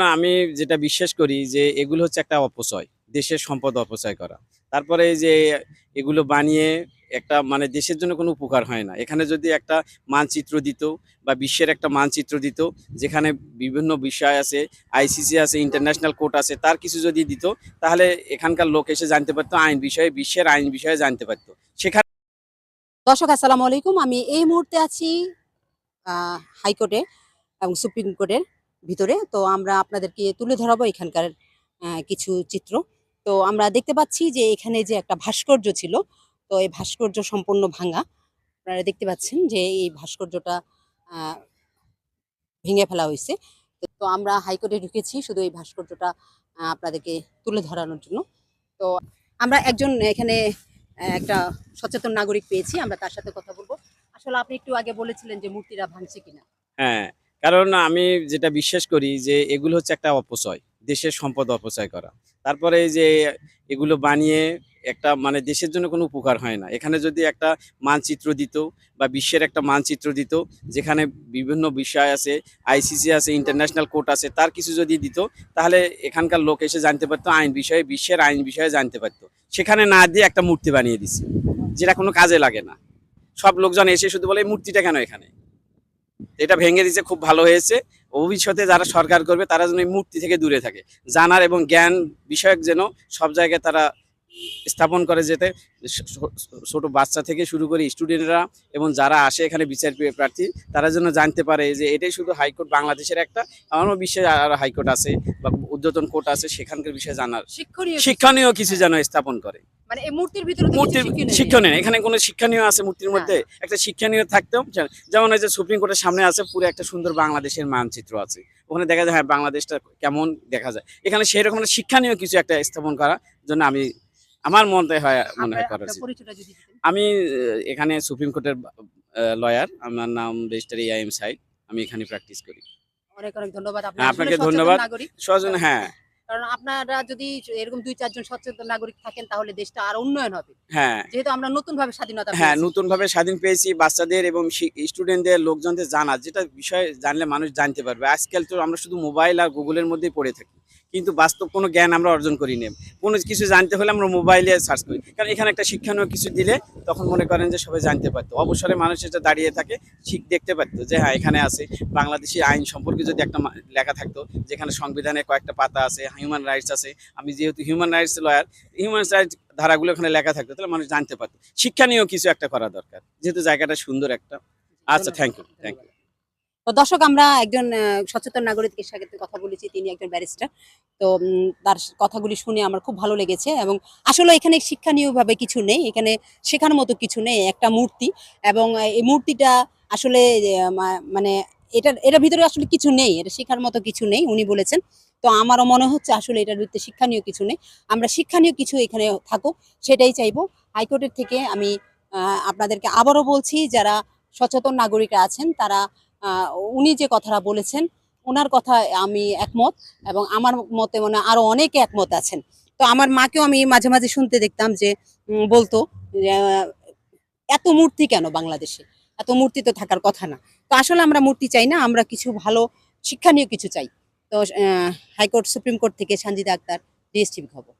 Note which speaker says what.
Speaker 1: না, আমি যেটা বিশ্বাস করি যে এগুলো হচ্ছে একটা অপচয়, দেশের সম্পদ অপচয় করা। তারপরে যে এগুলো বানিয়ে একটা মানে দেশের জন্য কোনো উপকার হয় না। এখানে যদি একটা মানচিত্র দিত বা বিশ্বের একটা মানচিত্র দিত, যেখানে বিভিন্ন বিষয় আছে, আইসিসি আছে, ইন্টারন্যাশনাল কোর্ট আছে, তার কিছু যদি দিত, তাহলে এখানকার লোক এসে জানতে পারতো, আইন বিষয়ে, বিশ্বের আইন বিষয়ে জানতে পারতো। সেখানে
Speaker 2: দর্শক, আসসালামু আলাইকুম। আমি এই মুহূর্তে আছি হাইকোর্টে এবং সুপ্রিম কোর্টের। ভিতরে। তো আমরা আপনাদেরকে তুলে ধরাবো এখানকার কিছু চিত্র। তো আমরা দেখতে পাচ্ছি যে এখানে যে একটা ভাস্কর্য ছিল, তো এই ভাস্কর্য সম্পূর্ণ ভাঙা। আপনারা দেখতে পাচ্ছেন যে এই ভাস্কর্যটা ভেঙে ফেলা হয়েছে। তো- আমরা হাইকোর্টে ঢুকেছি শুধু এই ভাস্কর্যটা আপনাদেরকে তুলে ধরানোর জন্য। তো আমরা একজন এখানে একটা সচেতন নাগরিক পেয়েছি, আমরা তার সাথে কথা বলব। আসলে আপনি একটু আগে বলেছিলেন যে মূর্তিরা ভাঙছে কিনা।
Speaker 1: হ্যাঁ কারণ আমি যেটা বিশ্বাস করি যে এগুলো হচ্ছে একটা অপচয়, দেশের সম্পদ অপচয় করা। তারপরে যে এগুলো বানিয়ে একটা মানে দেশের জন্য কোনো উপকার হয় না। এখানে যদি একটা মানচিত্র দিত বা বিশ্বের একটা মানচিত্র দিত, যেখানে বিভিন্ন বিষয় আছে, আইসিসি আছে, ইন্টারন্যাশনাল কোর্ট আছে, তার কিছু যদি দিত, তাহলে এখানকার লোক এসে জানতে পারতো, আইন বিষয়ে, বিশ্বের আইন বিষয়ে জানতে পারতো। সেখানে না দিয়ে একটা মূর্তি বানিয়ে দিচ্ছে যেটা কোনো কাজে লাগে না। সব লোকজন এসে শুধু বলে, "এই মূর্তিটা কেন এখানে? এটা ভেঙে দিয়েছে, খুব ভালো হয়েছে। ভবিষ্যতে যারা সরকার করবে, তারা যেন এই মূর্তি থেকে দূরে থাকে। জানার এবং জ্ঞান বিষয়ক যেন সব জায়গায় তারা স্থাপন করে যেতে ছোট বাচ্চা থেকে শুরু করে স্টুডেন্টরা এবং যারা আসে এখানে বিচার প্রার্থী তারা যেন জানতে পারে যে এটাই শুধু হাইকোর্ট বাংলাদেশের একটা আমার বিশ্বে আর হাইকোর্ট আছে বা উদ্যতন কোর্ট আছে সেখানকার বিষয়ে জানার
Speaker 2: শিক্ষণীয় কিছু।
Speaker 1: যেন স্থাপন করে
Speaker 2: মানে এই মূর্তির ভিতরে
Speaker 1: মূর্তির
Speaker 2: শিক্ষণীয়।
Speaker 1: এখানে কোনো শিক্ষণীয় আছে মূর্তির। মধ্যে একটা শিক্ষণীয় থাকতেও যেমন এই যে সুপ্রিম কোর্টের সামনে আছে পুরো একটা সুন্দর বাংলাদেশের মানচিত্র আছে ওখানে দেখা যায় হ্যাঁ বাংলাদেশটা কেমন দেখা যায় এখানে সেই রকম শিক্ষণীয় কিছু একটা স্থাপন করার জন্য আমি আমার মনে হয় মনে হয় করা। আমি এখানে সুপ্রিম কোর্টের লয়ার আমার নাম রেজিস্টার এআইএম সাইড আমি এখানে প্র্যাকটিস করি।
Speaker 2: অনেক অনেক ধন্যবাদ।
Speaker 1: হ্যাঁ, আপনাকে ধন্যবাদ। হ্যাঁ।
Speaker 2: কারণ আপনারা যদি এরকম দুই চারজন সচেতন নাগরিক থাকেন তাহলে দেশটা আরও উন্নয়ন হবে।
Speaker 1: হ্যাঁ।
Speaker 2: যেহেতু আমরা নতুন ভাবে স্বাধীনতা
Speaker 1: হ্যাঁ নতুন ভাবে স্বাধীন পেয়েছি বাচ্চাদের এবং স্টুডেন্টদের লোকজনদের জানা যেটা বিষয় জানলে মানুষ জানতে পারবে। আজকাল তো আমরা শুধু মোবাইল আর গুগলের মধ্যেই পড়ে থাকি। কিন্তু বাস্তব কোনো জ্ঞান আমরা অর্জন করি না। কোনো কিছু জানতে হলে আমরা মোবাইলে সার্চ করি। কারণ এখানে একটা শিক্ষণীয় কিছু দিলে তখন মনে করেন যে সবাই জানতে পারতো। অবসরে মানুষ এটা দাঁড়িয়ে থাকে ঠিক দেখতে পারতো যে হ্যাঁ এখানে আছে। বাংলাদেশি আইন সম্পর্কে যদি একটা লেখা থাকতো যেখানে সংবিধানে কয়েকটা পাতা আছে হিউম্যান রাইটস আছে। আমি যেহেতু human rights lawyer human rights ধারাগুলো এখানে লেখা থাকতো, তাহলে মানুষ জানতে পারতো। শিক্ষণীয় কিছু একটা করা দরকার। যেহেতু জায়গাটা সুন্দর একটা। আচ্ছা থ্যাংক ইউ থ্যাংক ইউ
Speaker 2: তো দর্শক, আমরা একজন সচেতন নাগরিকের সাথে কথা বলেছি, তিনি একজন ব্যারিস্টার তো তার কথাগুলি শুনে আমার খুব ভালো লেগেছে এবং আসলে এখানে শিক্ষণীয় ভাবে কিছু নেই, এখানে শেখার মতো কিছু নেই, একটা মূর্তি। এবং এই মূর্তিটা আসলে মানে এটার এটার ভিতরে আসলে কিছু নেই, এটা শেখার মতো কিছু নেই, উনি বলেছেন। তো আমারও মনে হচ্ছে আসলে এটার ভিতরে শিক্ষণীয় কিছু নেই। আমরা শিক্ষণীয় কিছু এখানে থাকুক, সেটাই চাইব। হাইকোর্টের থেকে আমি আপনাদেরকে আবারও বলছি, যারা সচেতন নাগরিকরা আছেন, তারা উনি যে কথাটা বলেছেন ওনার কথা আমি একমত এবং আমার মতে মনে হয় আরও অনেকে একমত আছেন। তো আমার মাকেও আমি মাঝে মাঝে শুনতে দেখতাম যে বলতো এত মূর্তি কেন বাংলাদেশে? এত মূর্তি তো থাকার কথা না। তো আসলে আমরা মূর্তি চাই না, আমরা কিছু ভালো শিক্ষণীয় কিছু চাই। তো হাইকোর্ট, সুপ্রিম কোর্ট থেকে সঞ্জিদা আক্তার ডিএসটিভি খবর।